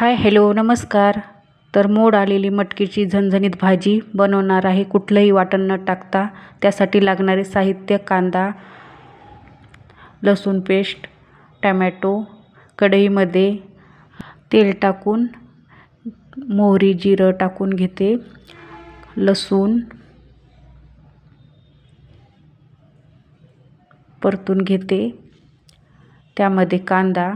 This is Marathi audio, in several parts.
हाय हॅलो नमस्कार. तर मोड आलेली मटकीची झणझणीत भाजी बनवणार आहे. कुठलंही वाटण न टाकता त्यासाठी लागणारे साहित्य कांदा लसूण पेस्ट टमॅटो कढईमध्ये तेल टाकून मोहरी जिरं टाकून घेते. लसूण परतून घेते. त्यामध्ये कांदा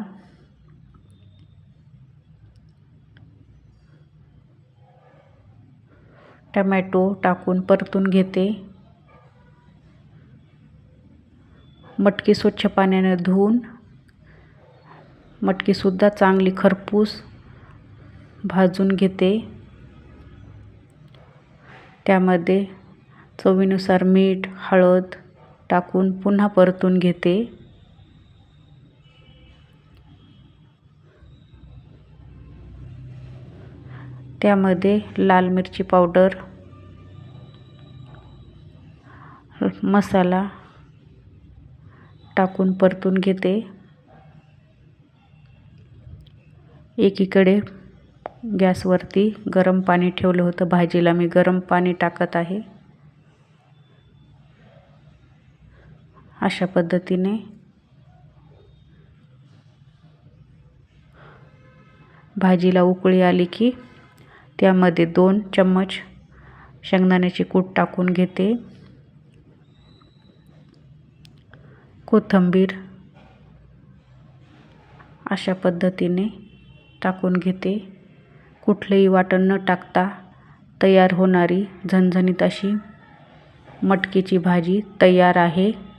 टमॅटो टाकून परतून घेते. मटकी स्वच्छ पाण्याने धुवून मटकीसुद्धा चांगली खरपूस भाजून घेते. त्यामध्ये चवीनुसार मीठ हळद टाकून पुन्हा परतून घेते. त्यामध्ये लाल मिरची पावडर मसाला टाकून परतून घेते. एकीकडे गॅसवरती गरम पाणी ठेवलं होतं भाजीला. मी गरम पाणी टाकत आहे. अशा पद्धतीने भाजीला उकळी आली की त्यामध्ये दोन चम्मच शेंगदाण्याची कूट टाकून घेते. कोथिंबीर अशा पद्धतीने टाकून घेते. कुठलेही वाटण न टाकता तयार होणारी झणझणीत अशी मटकीची भाजी तयार आहे.